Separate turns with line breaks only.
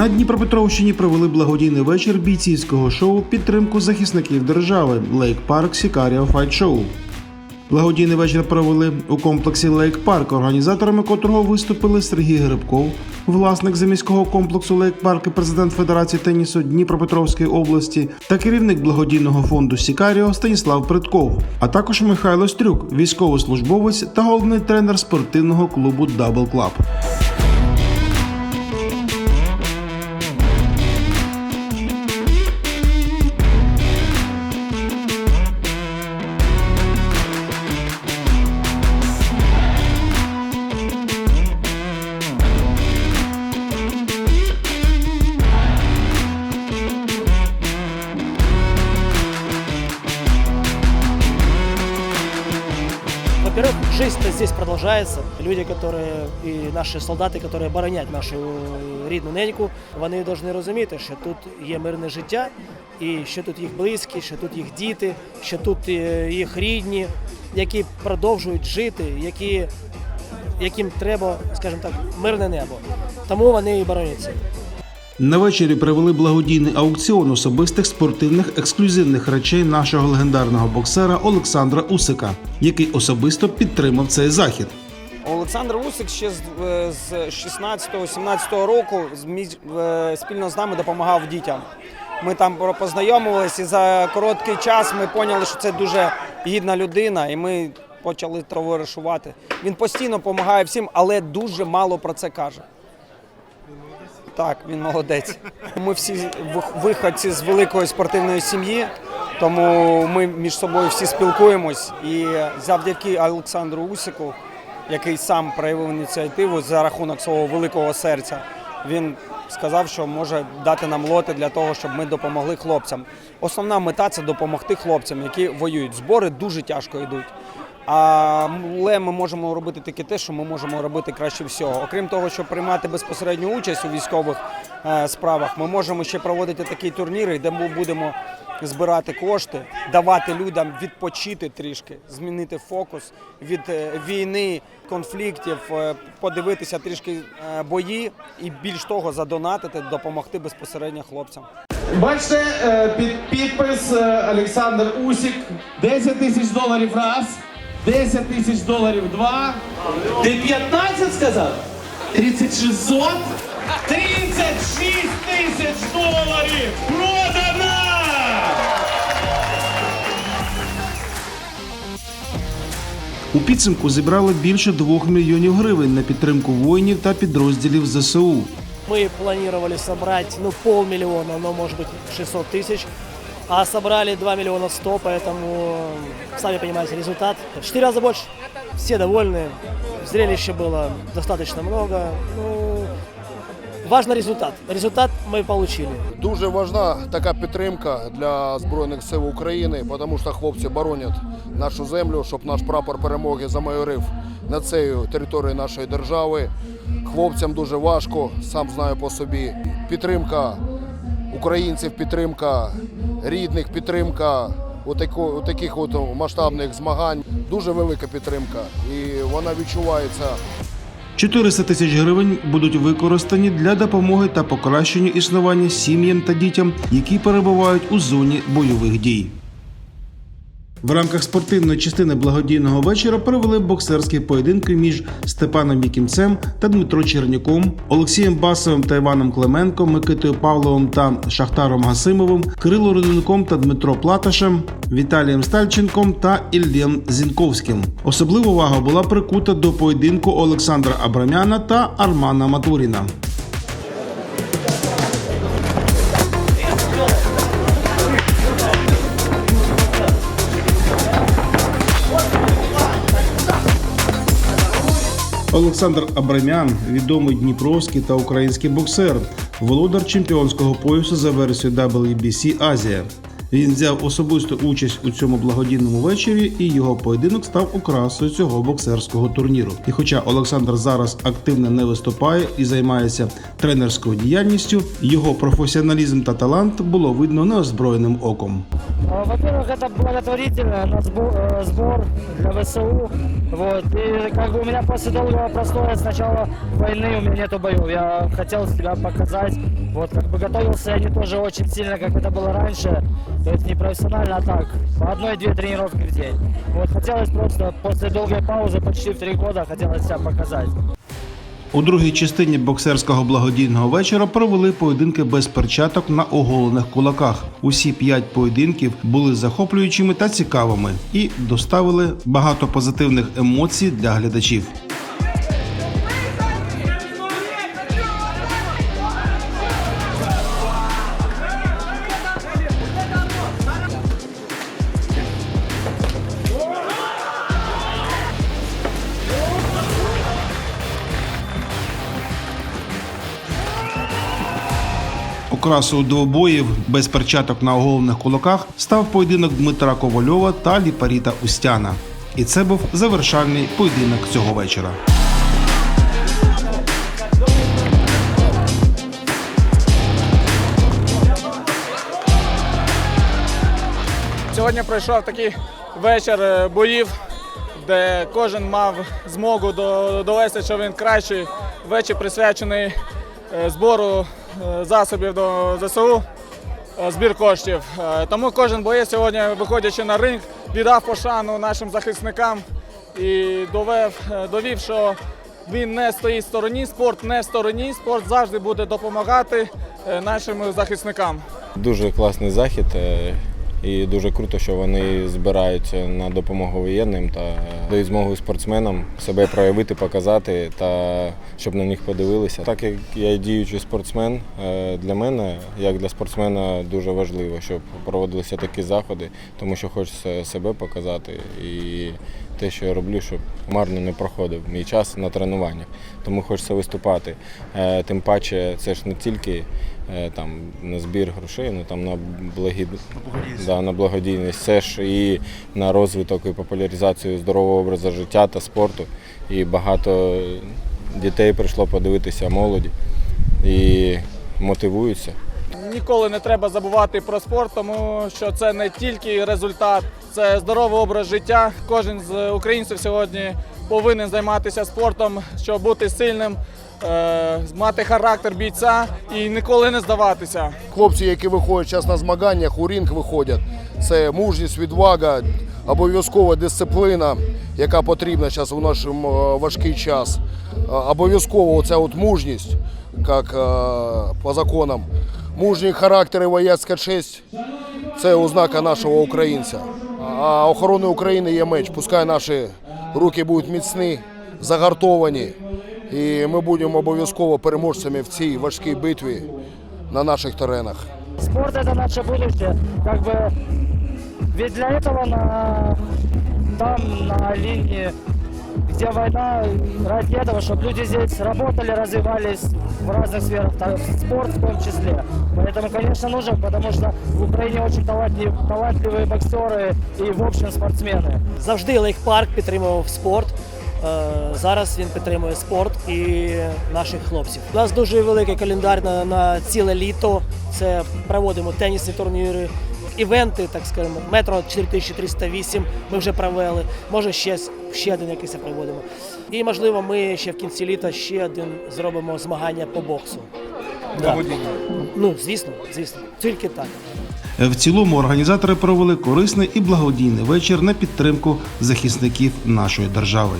На Дніпропетровщині провели благодійний вечір бійцівського шоу підтримку захисників держави Лейк Парк Сікаріо Файт Шоу. Благодійний вечір провели у комплексі Лейк Парк, організаторами котрого виступили Сергій Грибков, власник заміського комплексу Лейк Парк і президент Федерації тенісу Дніпропетровської області та керівник благодійного фонду Сікаріо Станіслав Притков, а також Михайло Стрюк, військовослужбовець та головний тренер спортивного клубу Дабл Клаб.
Здесь продолжается. Люди, которые і наші солдати, які обороняють нашу рідну неньку, вони повинні розуміти, що тут є мирне життя, і що тут їх близькі, що тут їх діти, що тут е, їх рідні, які продовжують жити, які, яким треба, скажімо так, мирне небо. Тому вони і бороняться.
На вечорі провели благодійний аукціон особистих спортивних ексклюзивних речей нашого легендарного боксера Олександра Усика, який особисто підтримав цей захід.
Олександр Усик ще з, е, з 16-17 року з між- е, спільно з нами допомагав дітям. Ми там познайомилися і за короткий час ми поняли, що це дуже гідна людина, і ми почали товаришувати. Він постійно допомагає всім, але дуже мало про це каже. Так, він молодець. Ми всі вих- виходці з великої спортивної сім'ї, тому ми між собою всі спілкуємось. І завдяки Олександру Усику, який сам проявив ініціативу за рахунок свого великого серця, він сказав, що може дати нам лоти для того, щоб ми допомогли хлопцям. Основна мета це допомогти хлопцям, які воюють. Збори дуже тяжко йдуть. Але ми можемо робити тільки те, що ми можемо робити краще всього. Окрім того, щоб приймати безпосередню участь у військових е, справах, ми можемо ще проводити такі турніри, де ми будемо збирати кошти, давати людям відпочити трішки, змінити фокус від е, війни, конфліктів, е, подивитися трішки бої і більш того задонатити, допомогти безпосередньо хлопцям.
Бачите, під підпис Олександр Усік. 10 тисяч доларів раз, 10 тисяч доларів два. Ти 15 сказав? 3600? 36 тисяч доларів продано!
У підсумку зібрали більше 2 мільйонів гривень на підтримку воїнів та підрозділів ЗСУ.
Мы планировали собрать ну, полмиллиона, но может быть 600 тысяч. А собрали 2 миллиона 100, поэтому, сами понимаете, результат в 4 раза больше. Все довольны. Зрелища было достаточно много. Ну, важно результат. Результат мы получили.
Дуже важна така підтримка для Збройних сил України, тому що хлопці боронять нашу землю, щоб наш прапор перемоги замайорив над цією територією нашої держави. Хлопцям дуже важко, сам знаю по собі. Підтримка українців, підтримка рідних, підтримка отако- таких от масштабних змагань. Дуже велика підтримка, і вона відчувається
400 тисяч гривень будуть використані для допомоги та покращення існування сім'ям та дітям, які перебувають у зоні бойових дій. В рамках спортивної частини благодійного вечора провели боксерські поєдинки між Степаном Вікімцем та Дмитро Черняком, Олексієм Басовим та Іваном Клименком, Микитою Павловим та Шахтаром Гасимовим, Кирило Руденком та Дмитро Платашем, Віталієм Стальченком та Іллєм Зінковським. Особлива увага була прикута до поєдинку Олександра Абрамяна та Армана Матуріна. Олександр Абрамян, відомий дніпровський та український боксер, володар чемпіонського поясу за версією WBC Азія. Він взяв особисту участь у цьому благодійному вечорі, і його поєдинок став окрасою цього боксерського турніру. І хоча Олександр зараз активно не виступає і займається тренерською діяльністю, його професіоналізм та талант було видно неозброєним оком.
А, Во-первых, это благотворительный на сбор, э, сбор для ВСУ. Вот. И как бы у меня после долгого простоя с начала войны у меня нету боев. Я хотел себя показать. Вот как бы готовился я не тоже очень сильно, как это было раньше. То есть не профессионально, а так. По одной-две тренировки в день. Вот хотелось просто после долгой паузы, почти в три года, хотелось себя показать.
У другій частині боксерського благодійного вечора провели поєдинки без перчаток на оголених кулаках. Усі п'ять поєдинків були захоплюючими та цікавими і доставили багато позитивних емоцій для глядачів. Окрасою двобоїв без перчаток на оголених кулаках став поєдинок Дмитра Ковальова та Ліпаріта Устяна. І це був завершальний поєдинок цього вечора.
Сьогодні пройшов такий вечір е, боїв, де кожен мав змогу довести, що він кращий. Вечір присвячений збору е, засобів до ЗСУ, е, збір коштів. Е, Тому кожен боєць сьогодні, виходячи на ринг, віддав пошану нашим захисникам і довів, е, довів, що він не стоїть в стороні, спорт не в стороні, спорт завжди буде допомагати е, нашим захисникам.
Дуже класний захід. І дуже круто, що вони збираються на допомогу воєнним та дають змогу спортсменам себе проявити, показати та щоб на них подивилися. Так як я діючий спортсмен, е, для мене, як для спортсмена, дуже важливо, щоб проводилися такі заходи, тому що хочеться себе показати і те, що я роблю, щоб марно не проходив мій час на тренуваннях. Тому хочеться виступати. Е, Тим паче, це ж не тільки е, там на збір грошей, ну там на благід... да, на благодійність. Це ж і на розвиток і популяризацію здорового образу життя та спорту. І багато дітей прийшло подивитися молоді і мотивуються.
Ніколи не треба забувати про спорт, тому що це не тільки результат, це здоровий образ життя. Кожен з українців сьогодні повинен займатися спортом, щоб бути сильним, е, мати характер бійця і ніколи не здаватися.
Хлопці, які виходять зараз на змаганнях, у ринг виходять. Це мужність, відвага, обов'язкова дисципліна, яка потрібна зараз у наш важкий час. Обов'язково оця от мужність, як е, по законам. Мужній характер і вояцька честь це ознака нашого українця. А охорони України є меч. Пускай наші руки будуть міцні, загартовані. І ми будемо обов'язково переможцями в цій важкій битві на наших теренах.
Спорт это наше будущее. Как бы ведь для этого на там на линии, где война, ради этого, чтобы люди здесь работали, развивались в разных сферах, та- спорт в том числе. Поэтому, конечно, нужен, потому что в Украине очень талантлив- талантливые боксеры и, в общем, спортсмены.
Завжди Лейк Парк підтримував спорт. Е, Зараз він підтримує спорт і наших хлопців. У нас дуже великий календар на, на ціле літо. Це проводимо тенісні турніри, івенти, так скажемо, метро 4308 ми вже провели. Може, ще, ще один якийсь проводимо. І можливо, ми ще в кінці літа ще один зробимо змагання по боксу. Да. Ну, звісно, звісно, тільки так.
В цілому організатори провели корисний і благодійний вечір на підтримку захисників нашої держави.